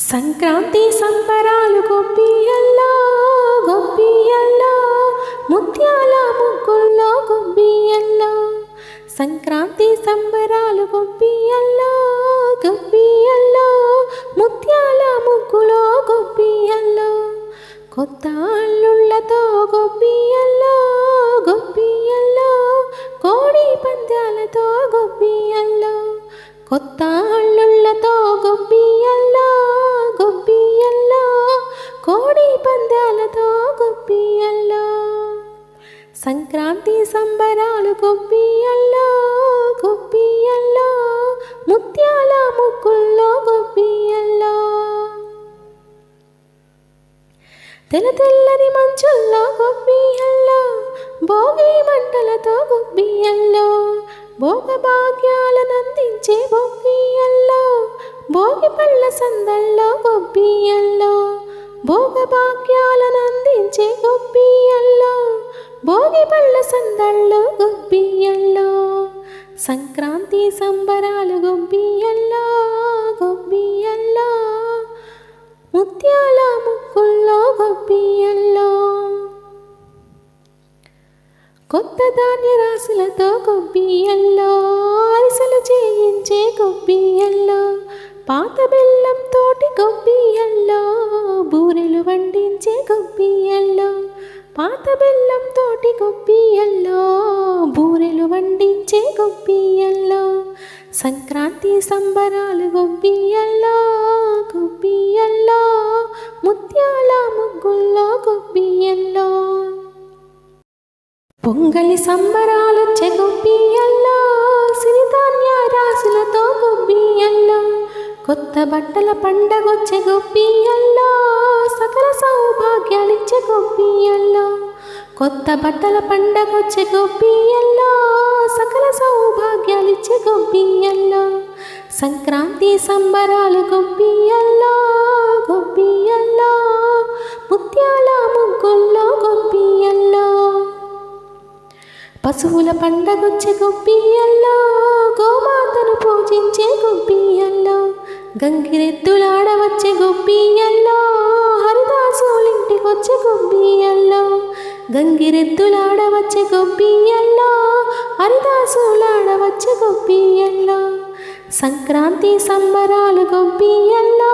సంక్రాంతి సంబరాలు గొబ్బియల్లో గొబ్బియల్లో ముత్యాల ముగ్గుల్లో గొబ్బియల్లో సంక్రాంతి సంబరాలు గొబ్బియల్లో గొబ్బియల్లో ముత్యాల ముగ్గులో గొబ్బియల్లో కొత్త అల్లుళ్ళతో గొబ్బియల్లో గొబ్బియల్లో కోడి పందాలతో గొబ్బియల్లో కొత్త సంక్రాంతి సంబరాలు గొప్పియల్లో గొప్పియల్లో ముత్యాల ముక్కుల్లో గొప్పియల్లో తెల తెల్లని మంచుల్లో గొప్పియల్లో భోగి మంటలతో గొప్పియల్లో భోగ భాగ్యాలను అందించే గొబ్బియల్లో భోగి పళ్ళ సందల్లో గొప్పియల్లో భోగ భాగ్యాలను అందించే సందళ్ళు భోగి గొబ్బియల్లో సంక్రాంతి సంబరాలు గొబ్బియల్లో గొబ్బియల్లో ముత్యాల ముక్కుల్లో గొబ్బియల్లో కొత్త ధాన్య రాశులతో గొబ్బియల్లో అరిసెలు చేయించే గొబ్బియల్లో పాత బెల్లం పాత బెల్లం తోటి గొప్పియల్లో బూరెలు వండించే గొప్పియల్లో సంక్రాంతి సంబరాలు గొప్పియల్లో గొప్పియల్లో ముత్యాల ముగ్గుల్లో గొప్పియల్లో పొంగలి సంబరాలొచ్చే చెగొప్పియల్లో సిరిధాన్య రాసులతో గొప్పియల్లో కొత్త బట్టల పండగొచ్చే గొప్పియల్లో సకల సౌభాగ్యాలిచ్చే గొప్పియల్లో కొత్త బట్టల పండగొచ్చే గొప్పియల్లో సకల సౌభాగ్యాలిచ్చే గొప్పియల్లో సంక్రాంతి సంబరాలు గొప్పియల్లో గొప్పియల్లో ముత్యాల ముగ్గుల్లో గొప్పియల్లో పశువుల పండగొచ్చే గొప్పియల్లో గోమాతను పూజించే గొప్పియల్లో గంగిరెద్దులాడవచ్చే గొప్పియల్లో గంగిరెద్దులాడవచ్చే గొబ్బియల్లో హరిదాసులాడవచ్చే గొప్పియల్లో సంక్రాంతి సంబరాలు గొబ్బియల్లో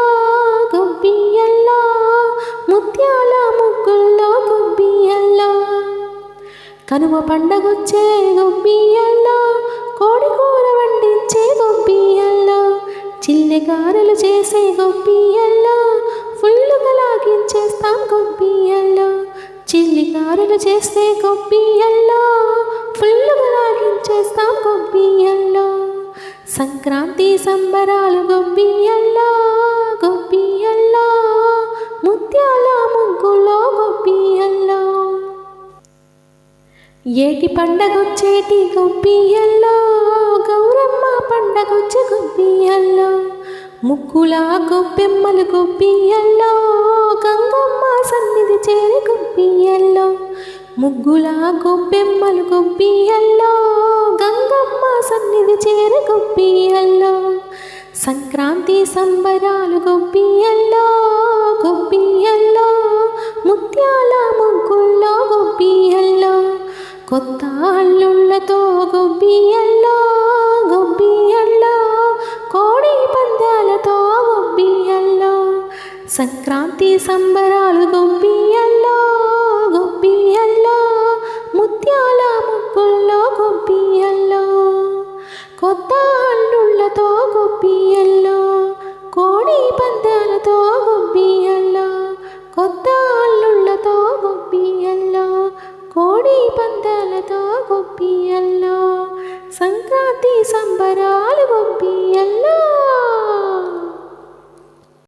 గొబ్బియల్లో ముత్యాల ముగ్గుల్లో గొబ్బియల్లో కనుమ పండగొచ్చే గొబ్బియల్లో కోడి కూర వండించే గొబ్బియల్లో చిల్లెగారెలు చేసే గొబ్బియల్లో ఫుల్లుగా లాగించేస్తాం గొబ్బియల్లో చిల్లిగారులు చేస్తే గొబ్బియల్లో ఫుల్లుగా లాగించేస్తాం గొబ్బియల్లో సంక్రాంతి సంబరాలు గొబ్బియల్లో గొబ్బియల్లో ముత్యాల ముగ్గులో గొబ్బియల్లో ఏటి పండగొచ్చేటి గొబ్బియల్లో గౌరమ్మ పండగొచ్చే గొబ్బియల్లో ముగ్గుల గొబ్బెమ్మలు గొబ్బియల్లో చేరి గొబ్బియల్లో ముగ్గుల గొబ్బెమ్మలు గొబ్బియల్లో గంగమ్మ సన్నిధి చేరి గొబ్బియల్లో సంక్రాంతి సంబరాలు గొబ్బియల్లో గొబ్బియల్లో ముత్యాల ముగ్గుల్లో గొబ్బియల్లో కొత్త అల్లుళ్ళతో గొబ్బియల్లో గొబ్బియల్లో కోడి పందాలతో గొబ్బియల్లో సంక్రాంతి సంబరాలు గొబ్బియల్లో పందాలతో గొప్పియల్లో సంక్రాంతి సంబరాలు గొప్పియల్లో